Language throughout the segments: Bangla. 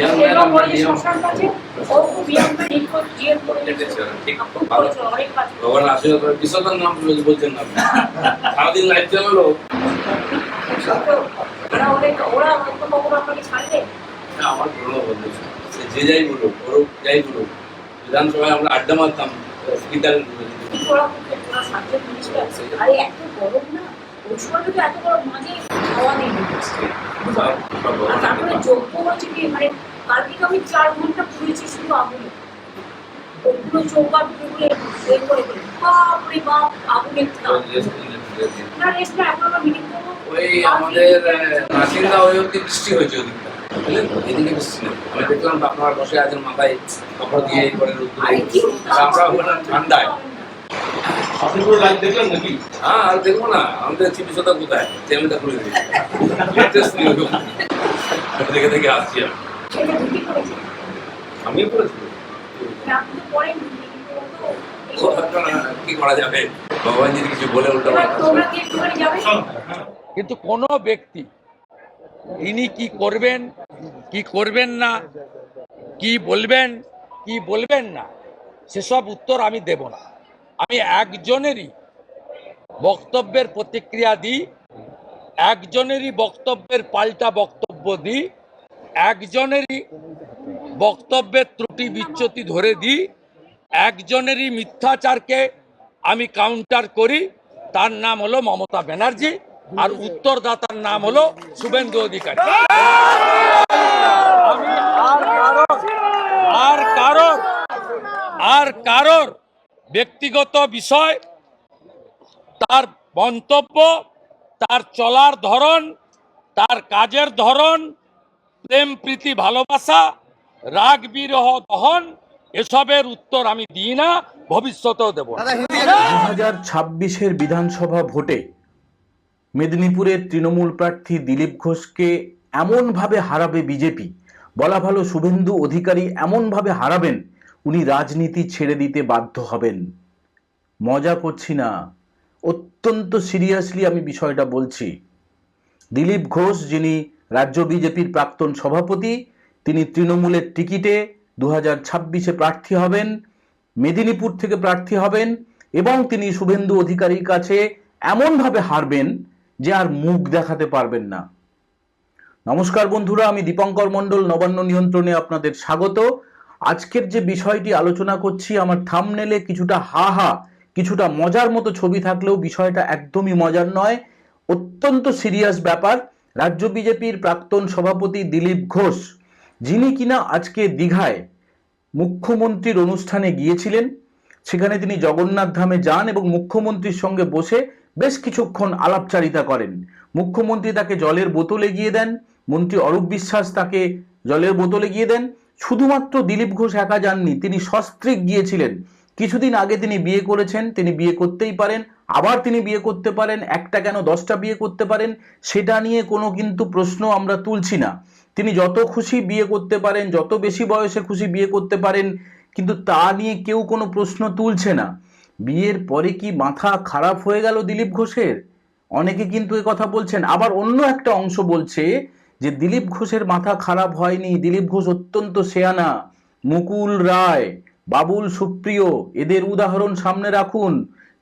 Young man এরকম আমরা ওই young। শ্মশান আছে, ও খুব নিখোঁজ, জিএম করে দিয়েছে। কেটেছে ওরা, ঠিক। খুব ভালো। করেছে, অনেক কাজ ভগবান আশীর্বাদ করে বিশ্বকার নাম বলছেন না সারাদিন লাইফ চালালো ওরা ওদের- ওরা অন্য কখনো আপনাকে ছাড়বে? না, আমার পুরনো বন্ধু সে যে যাই বলুক ওরও যাই বলুক বিধানসভায় আমরা আড্ডা মারতাম স্পিকারের ওরা ওরা সাতজন মিনিস্টার। আরে এত গরম না ওই সময় যদি এত গরম মাঝে খাওয়া নেই তারপরে যোগ্য হচ্ছে কি মানে কালকে আমি চার ঘণ্টা পুড়েছি শুধু আগুনে। ওগুলো বের করে দিই বাপ আগুনের তাপ। না রেস্ট না এখন আমরা মিটিং করব। ওই আমাদের নাসিন্দা ওই অব্দি বৃষ্টি হয়েছে ওদিকটা এদিকে বৃষ্টি নেই। আমি দেখলাম আপনারা বসে আছেন মাথায় কাপড় দিয়ে এই করে রোদ্দুরে। আরে কি আর আমরা ওখানে ঠান্ডায়। আপনি পুরো লাইভ দেখলেন নাকি? হ্যাঁ আর দেখব না। আমাদের চিকিৎসা কোথায়? নিউজ দেখে দেখে আসছি আমি। সেটা ঢুকে পড়েছে আমিও আপনি পড়েন কি করা যাবে? কিছু বলে উল্টো কিন্তু কোনো ব্যক্তি ইনি কি করবেন কি করবেন না কি বলবেন কি বলবেন না সেসব উত্তর আমি দেব না। আমি একজনেরই বক্তব্যের প্রতিক্রিয়া দিই একজনেরই বক্তব্যের পাল্টা বক্তব্য দিই একজনেরই বক্তব্যের ত্রুটি বিচ্যুতি ধরে দিই একজনেরই মিথ্যাচারকে আমি কাউন্টার করি তার নাম হলো মমতা ব্যানার্জি আর উত্তরদাতার নাম হলো শুভেন্দু অধিকারী। আর কারোর আর কারোর আর কারোর ব্যক্তিগত বিষয় তার মন্তব্য তার চলার ধরন তার কাজের ধরন প্রেম, প্রীতি, ভালোবাসা, রাগ, বিরহ, দহন, এসবের উত্তর আমি দিই না, ভবিষ্যতেও দেব দু হাজার ছাব্বিশের বিধানসভা ভোটে মেদিনীপুরের তৃণমূল প্রার্থী দিলীপ ঘোষকে এমনভাবে হারাবে বিজেপি, বলা ভালো শুভেন্দু অধিকারী এমনভাবে হারাবেন, উনি রাজনীতি ছেড়ে দিতে বাধ্য হবেন। মজা করছি না। অত্যন্ত সিরিয়াসলি আমি বিষয়টা বলছি। দিলীপ ঘোষ যিনি রাজ্য বিজেপির প্রাক্তন সভাপতি, তিনি তৃণমূলের টিকিটে দু হাজার ছাব্বিশে প্রার্থী হবেন, মেদিনীপুর থেকে প্রার্থী হবেন এবং তিনি শুভেন্দু অধিকারীর কাছে এমনভাবে হারবেন যে আর মুখ দেখাতে পারবেন না। নমস্কার বন্ধুরা, আমি দীপঙ্কর মণ্ডল, নবান্ন নিয়ন্ত্রণে আপনাদের স্বাগত। আজকের যে বিষয়টি আলোচনা করছি, আমার থামনেলে কিছুটা হা হা, কিছুটা মজার মতো ছবি থাকলেও বিষয়টা একদমই মজার নয়, অত্যন্ত সিরিয়াস ব্যাপার। রাজ্য বিজেপির প্রাক্তন সভাপতি দিলীপ ঘোষ, যিনি কিনা আজকে দীঘায় মুখ্যমন্ত্রীর অনুষ্ঠানে গিয়েছিলেন। সেখানে তিনি জগন্নাথ ধামে যান এবং মুখ্যমন্ত্রীর সঙ্গে বসে বেশ কিছুক্ষণ আলাপচারিতা করেন। মুখ্যমন্ত্রী তাকে জলের বোতল এগিয়ে দেন, মন্ত্রী অরূপ বিশ্বাস তাকে জলের বোতল এগিয়ে দেন। শুধুমাত্র দিলীপ ঘোষ একা যাননি, তিনি সস্ত্রীক গিয়েছিলেন। কিছুদিন আগে তিনি বিয়ে করেছেন, তিনি বিয়ে করতেই পারেন আবার তিনি বিয়ে করতে পারেন, একটা কেন দশটা বিয়ে করতে পারেন, সেটা নিয়ে কোনো কিন্তু প্রশ্ন আমরা তুলছি না। তিনি যত খুশি বিয়ে করতে পারেন, যত বেশি বয়সে খুশি বিয়ে করতে পারেন, কিন্তু তা নিয়ে কেউ কোনো প্রশ্ন তুলছে না। বিয়ের পরে কি মাথা খারাপ হয়ে গেল দিলীপ ঘোষের? অনেকে কিন্তু এ কথা বলছেন। আবার অন্য একটা অংশ বলছে যে দিলীপ ঘোষের মাথা খারাপ হয়নি, দিলীপ ঘোষ অত্যন্ত সেয়ানা, মুকুল রায়, বাবুল সুপ্রিয়, এদের উদাহরণ সামনে রাখুন।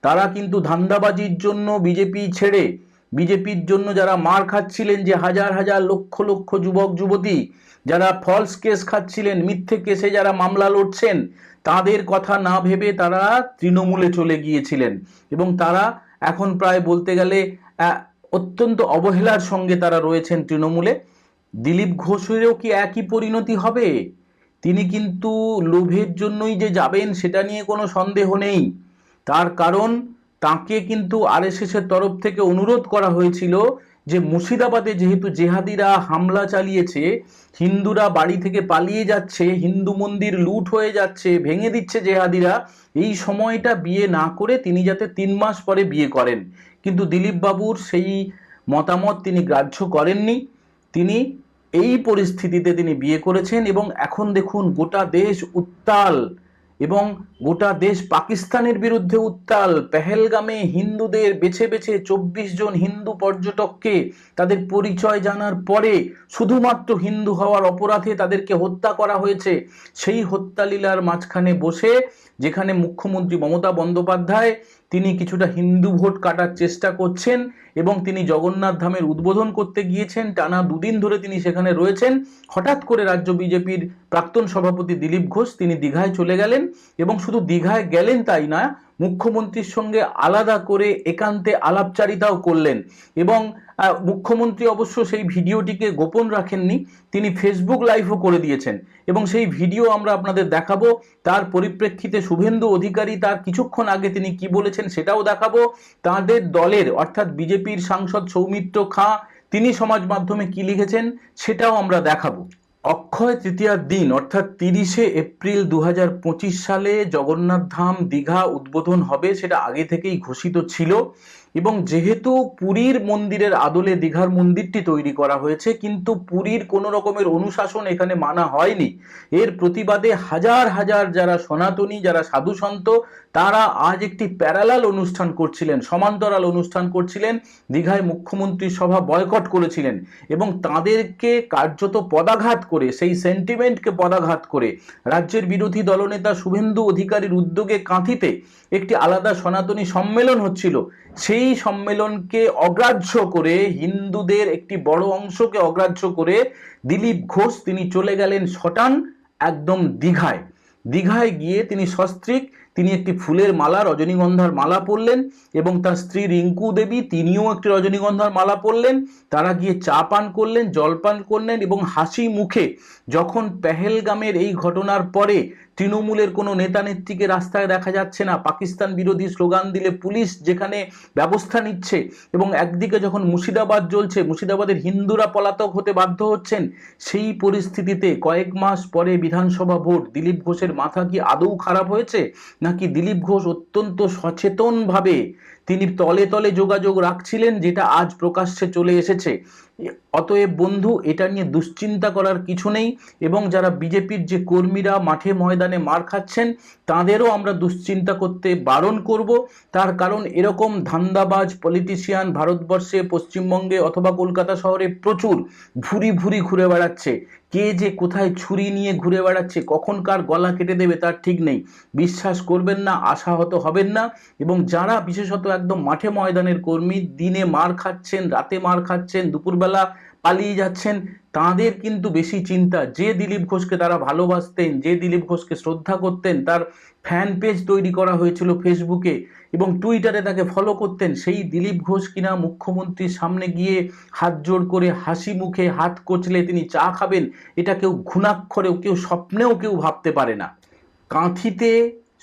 তারা কিন্তু ধান্দাবাজির জন্য বিজেপি ছেড়ে, বিজেপির জন্য যারা মার খাচ্ছিলেন যে হাজার হাজার লক্ষ লক্ষ যুবক, যুবতী, যারা ফলস কেস খাচ্ছিলেন, মিথ্যে কেসে যারা মামলা লড়ছেন, তাদের কথা না ভেবে তারা তৃণমূলে চলে গিয়েছিলেন। এবং তারা এখন প্রায় বলতে গেলে অত্যন্ত অবহেলার সঙ্গে তারা রয়েছেন তৃণমূলে। দিলীপ ঘোষেরও কি একই পরিণতি হবে? তিনি কিন্তু লোভের জন্যই যে যাবেন, সেটা নিয়ে কোনো সন্দেহ নেই। তার কারণ তাকে কিন্তু আরএসএস এর তরফ থেকে অনুরোধ করা হয়েছিল যে মুর্শিদাবাদে যেহেতু জেহাদিরা হামলা চালিয়েছে, হিন্দুরা বাড়ি থেকে পালিয়ে যাচ্ছে, হিন্দু মন্দির লুট হয়ে যাচ্ছে, ভেঙে দিচ্ছে জেহাদিরা, এই সময়টা বিয়ে না করে তিনি যাতে তিন মাস পরে বিয়ে করেন। কিন্তু দিলীপ বাবুর সেই মতামত তিনি গ্রাহ্য করেননি। তিনি এই পরিস্থিতিতে তিনি বিয়ে করেছেন এবং এখন দেখুন গোটা দেশ উত্তাল এবং গোটা দেশ পাকিস্তানের বিরুদ্ধে উত্তাল। পেহেলগামে হিন্দুদের বেছে বেছে চব্বিশ জন হিন্দু পর্যটককে তাদের পরিচয় জানার পরে শুধুমাত্র হিন্দু হওয়ার অপরাধে তাদেরকে হত্যা করা হয়েছে। সেই হত্যালীলার মাঝখানে বসে, যেখানে মুখ্যমন্ত্রী মমতা বন্দ্যোপাধ্যায়, তিনি কিছুটা হিন্দু ভোট কাটার চেষ্টা করছেন এবং তিনি জগন্নাথ ধামের উদ্বোধন করতে গিয়েছেন। টানা দুদিন ধরে তিনি সেখানে রয়েছেন। হঠাৎ করে রাজ্য বিজেপির প্রাক্তন সভাপতি দিলীপ ঘোষ, তিনি দীঘায় চলে গেলেন এবং শুধু দীঘায় গেলেন তাই না, মুখ্যমন্ত্রীর সঙ্গে আলাদা করে একান্তে আলাপচারিতাও করলেন। এবং মুখ্যমন্ত্রী অবশ্য সেই ভিডিওটিকে গোপন রাখেননি, তিনি ফেসবুক লাইভও করে দিয়েছেন। এবং সেই ভিডিও আমরা আপনাদের দেখাবো, তার পরিপ্রেক্ষিতে শুভেন্দু অধিকারী তার কিছুক্ষণ আগে তিনি কি বলেছেন সেটাও দেখাবো। তাদের দলের, অর্থাৎ বিজেপির সাংসদ সৌমিত্র খাঁ, তিনি সমাজ মাধ্যমে কি লিখেছেন সেটাও আমরা দেখাবো। অক্ষয় তৃতীয়ার দিন, অর্থাৎ তিরিশে এপ্রিল দু হাজার পঁচিশ সালে জগন্নাথ ধাম দীঘা উদ্বোধন হবে, সেটা আগে থেকেই ঘোষিত ছিল। এবং যেহেতু পুরীর মন্দিরের আদলে দীঘার মন্দিরটি তৈরি করা হয়েছে, কিন্তু পুরীর কোনো রকমের অনুশাসন এখানে মানা হয়নি। এর প্রতিবাদে হাজার হাজার যারা সনাতনী, যারা সাধু সন্ত, তারা আজ একটি প্যারালাল অনুষ্ঠান করছিলেন, সমান্তরাল অনুষ্ঠান করছিলেন, দীঘায় মুখ্যমন্ত্রী সভা বয়কট করেছিলেন এবং তাদেরকে কার্যত পদাঘাত করে, সেই সেন্টিমেন্টকে পদাঘাত করে রাজ্যের বিরোধী দলনেতা শুভেন্দু অধিকারীর উদ্যোগে কাঁথিতে একটি আলাদা সনাতনী সম্মেলন হচ্ছিল। সেই সম্মেলনকে অগ্রাহ্য করে, হিন্দুদের একটি বড় অংশকে অগ্রাহ্য করে দিলীপ ঘোষ তিনি চলে গেলেন শটান একদম দীঘায়। দীঘায় গিয়ে তিনি সস্ত্রীক, তিনি একটি ফুলের মালা, রজনীগন্ধার মালা পরলেন এবং তার স্ত্রী রিঙ্কু দেবী তিনিও একটি রজনীগন্ধার মালা পরলেন। তারা গিয়ে চা পান করলেন, জল পান করলেন এবং হাসি মুখে যখন পেহেলগামের এই ঘটনার পরে তৃণমূলের কোনো নেতা নেত্রীকে রাস্তায় দেখা যাচ্ছে না। পাকিস্তান বিরোধী স্লোগান দিলে পুলিশ যেখানে ব্যবস্থা নিচ্ছে এবং একদিকে যখন মুর্শিদাবাদ জ্বলছে, মুর্শিদাবাদের হিন্দুরা পলাতক হতে বাধ্য হচ্ছেন, সেই পরিস্থিতিতে কয়েক মাস পরে বিধানসভা ভোট। দিলীপ ঘোষের মাথা কি আদৌ খারাপ হয়েছে? নাকি দিলীপ ঘোষ অত্যন্ত সচেতনভাবে তিনি তলে তলে যোগাযোগ রাখছিলেন, যেটা আজ প্রকাশ্যে চলে এসেছে। অতএব বন্ধু, এটা নিয়ে দুশ্চিন্তা করার কিছু নেই এবং যারা বিজেপির যে কর্মীরা মাঠে ময়দানে মার খাচ্ছেন, তাদেরও আমরা দুশ্চিন্তা করতে বারণ করব। তার কারণ এরকম ধান্দাবাজ পলিটিশিয়ান ভারতবর্ষে, পশ্চিমবঙ্গে অথবা কলকাতা শহরে প্রচুর ভুরি ভুরি ঘুরে বেড়াচ্ছে। কে যে কোথায় ছুরি নিয়ে ঘুরে বেড়াচ্ছে কখন কার গলা কেটে দেবে তার ঠিক নেই। বিশ্বাস করবেন না, আশাহত হবেন না এবং যারা বিশেষত একদম মাঠে ময়দানের কর্মী, দিনে মার খাচ্ছেন, রাতে মার খাচ্ছেন, দুপুরবেলা পালিয়ে যাচ্ছেন, তাদের কিন্তু বেশি চিন্তা। যে দিলীপ ঘোষকে তারা ভালোবাসতেন, যে দিলীপ ঘোষকে শ্রদ্ধা করতেন, তার ফ্যান পেজ তৈরি করা হয়েছিল ফেসবুকে এবং টুইটারে তাকে ফলো করতেন, সেই দিলীপ ঘোষ কিনা মুখ্যমন্ত্রীর সামনে গিয়ে হাত জোড় করে হাসি মুখে হাত কচলে তিনি চা খাবেন, এটা কেউ ঘুণাক্ষরেও, কেউ স্বপ্নেও কেউ ভাবতে পারে না। কাঁথিতে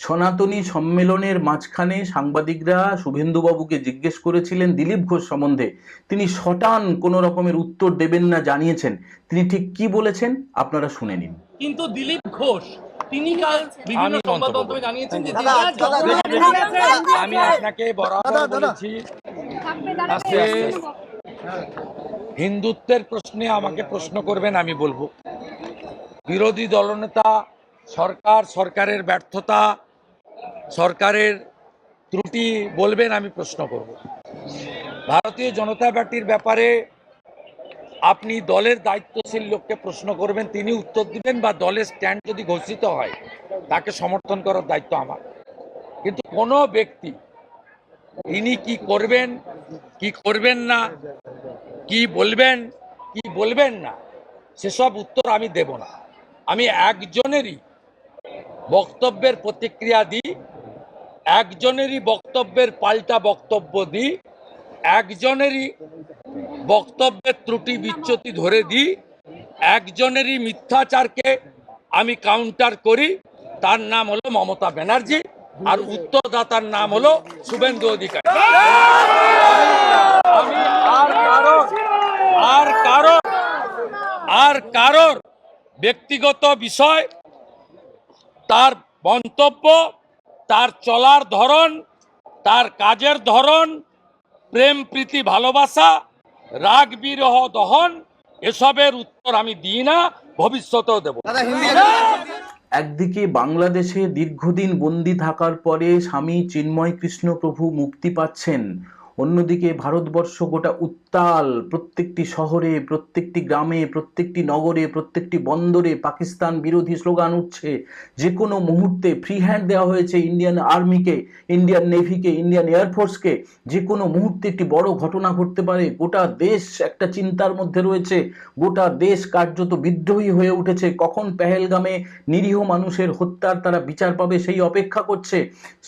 সনাতনী সম্মেলনের মাঝখানে সাংবাদিকরা শুভেন্দুবাবুকে জিজ্ঞেস করেছিলেন দিলীপ ঘোষ সম্বন্ধে। তিনি শটান কোনো রকমের উত্তর দেবেন না জানিয়েছেন। তিনি ঠিক কি বলেছেন আপনারা শুনে নিন। কিন্তু দিলীপ ঘোষ তিনি কাল বিভিন্ন আমি সংবাদ মাধ্যমে জানিয়েছেন যে আমি আপনাকে বরাবর। বলেছি হিন্দুত্বের প্রশ্নে আমাকে প্রশ্ন করবেন আমি বলব। বিরোধী দলনেতা সরকার সরকারের ব্যর্থতা সরকারের ত্রুটি বলবেন, আমি প্রশ্ন করব। ভারতীয় জনতা পার্টির ব্যাপারে আপনি দলের দায়িত্বশীল লোককে প্রশ্ন করবেন, তিনি উত্তর দিবেন বা দলের স্ট্যান্ড যদি ঘোষিত হয়, তাকে সমর্থন করার দায়িত্ব আমার। কিন্তু কোনো ব্যক্তি, তিনি কি করবেন কি করবেন না, কি বলবেন কি বলবেন না, সেসব উত্তর আমি দেব না। আমি একজনেরই বক্তব্যের প্রতিক্রিয়া দিই একজনেরই বক্তব্যের পাল্টা বক্তব্য দিই, একজনেরই বক্তব্যের ত্রুটি বিচ্যুতি ধরে দিই, একজনেরই মিথ্যাচারকে আমি কাউন্টার করি। তার নাম হলো মমতা ব্যানার্জি আর উত্তরদাতার নাম হলো শুভেন্দু অধিকারী। আমি আর কারও আর কারও আর কারোর ব্যক্তিগত বিষয়, তার মন্তব্য তার চলার ধরন তার কাজের ধরন প্রেম প্রীতি ভালোবাসা রাগ বিরহ দহন এসবের উত্তর আমি দিই না ভবিষ্যতেও দেব না। দাদা হিন্দি একদিকে বাংলাদেশে দীর্ঘদিন বন্দি থাকার পরে স্বামী চিন্ময় কৃষ্ণ প্রভু মুক্তি পাচ্ছেন অন্যদিকে ভারতবর্ষ গোটা উত্তাল প্রত্যেকটি শহরে, প্রত্যেকটি গ্রামে, প্রত্যেকটি নগরে, প্রত্যেকটি বন্দরে পাকিস্তান বিরোধী স্লোগান উঠছে। যে কোনো মুহূর্তে ফ্রি হ্যান্ড দেওয়া হয়েছে ইন্ডিয়ান আর্মিকে ইন্ডিয়ান নেভিকে ইন্ডিয়ান এয়ারফোর্সকে যে কোনো মুহূর্তে একটি বড় ঘটনা ঘটতে পারে। গোটা দেশ একটা চিন্তার মধ্যে রয়েছে। গোটা দেশ কার্যত বিদ্রোহী হয়ে উঠেছে। কখন পেহেলগামে নিরীহ মানুষের হত্যার তারা বিচার পাবে সেই অপেক্ষা করছে।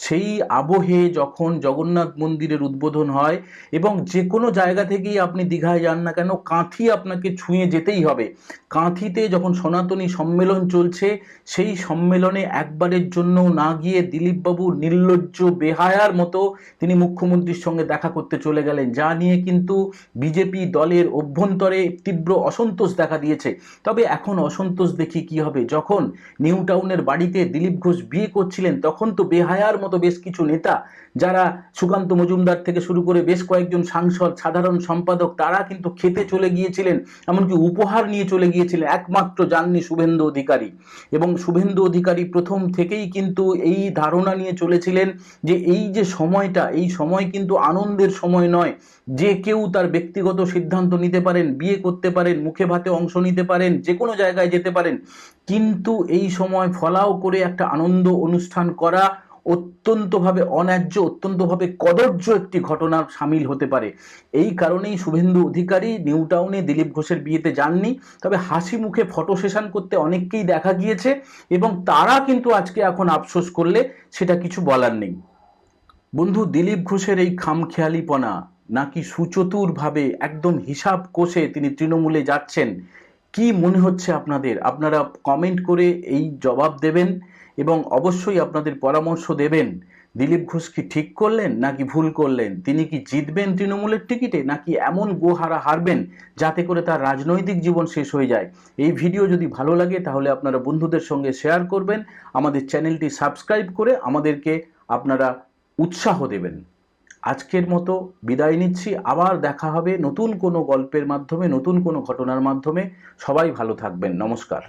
সেই আবহে যখন জগন্নাথ মন্দিরের উদ্বোধন হয় এবং যে কোনো জায়গা থেকেই আপনি দীঘায় যান না কেন, কাঁথি আপনাকে ছুঁয়ে যেতেই হবে। কাঁথিতে যখন সনাতনী সম্মেলন চলছে, সেই সম্মেলনে একবারের জন্য না গিয়ে দিলীপবাবু নির্লজ্জ, বেহায়ার মতো তিনি মুখ্যমন্ত্রীর সঙ্গে দেখা করতে চলে গেলেন। যা নিয়ে কিন্তু বিজেপি দলের অভ্যন্তরে তীব্র অসন্তোষ দেখা দিয়েছে। তবে এখন অসন্তোষ দেখি কি হবে। যখন নিউ টাউনের বাড়িতে দিলীপ ঘোষ বিয়ে করছিলেন, তখন তো বেহায়ার মতো বেশ কিছু নেতা যারা সুকান্ত মজুমদার থেকে শুরু করে বেশ কয়েকজন সাংসদ, সাধারণ সম্পাদক, তারা কিন্তু খেতে চলে গিয়েছিলেন, এমনকি উপহার নিয়ে চলে গিয়েছিলেন, একমাত্র যাননি শুভেন্দু অধিকারী। এবং শুভেন্দু অধিকারী প্রথম থেকেই কিন্তু এই ধারণা নিয়ে চলেছিলেন যে এই যে সময়টা, এই সময় কিন্তু আনন্দের সময় নয়। যে কেউ তার ব্যক্তিগত সিদ্ধান্ত নিতে পারেন, বিয়ে করতে পারেন, মুখে ভাতে অংশ নিতে পারেন, যে কোনো জায়গায় যেতে পারেন, কিন্তু এই সময় ফলাও করে একটা আনন্দ অনুষ্ঠান করা অত্যন্তভাবে অন্যায্য, অত্যন্তভাবে কদর্য একটি ঘটনার সামিল হতে পারে। এই কারণেই শুভেন্দু অধিকারী নিউ টাউনে দিলীপ ঘোষের বিয়েতে যাননি। তবে হাসি মুখে ফটো সেশন করতে অনেককেই দেখা গিয়েছে এবং তারা কিন্তু আজকে এখন আফসোস করলে সেটা কিছু বলার নেই। বন্ধু, দিলীপ ঘোষের এই খামখেয়ালিপনা নাকি সুচতুরভাবে একদম হিসাব কষে তিনি তৃণমূলে যাচ্ছেন? কি মনে হচ্ছে আপনাদের? আপনারা কমেন্ট করে এই জবাব দেবেন। এবং অবশ্যই আপনাদের পরামর্শ দেবেন, দিলীপ ঘোষ কি ঠিক করলেন নাকি ভুল করলেন? তিনি কি জিতবেন তৃণমূলের টিকিটে নাকি এমন গোহারা হারবেন যাতে করে তার রাজনৈতিক জীবন শেষ হয়ে যায়? এই ভিডিও যদি ভালো লাগে তাহলে আপনারা বন্ধুদের সঙ্গে শেয়ার করবেন, আমাদের চ্যানেলটি সাবস্ক্রাইব করে আমাদেরকে আপনারা উৎসাহ দেবেন। আজকের মতো বিদায় নিচ্ছি, আবার দেখা হবে নতুন কোনো গল্পের মাধ্যমে, নতুন কোনো ঘটনার মাধ্যমে। সবাই ভালো থাকবেন, নমস্কার।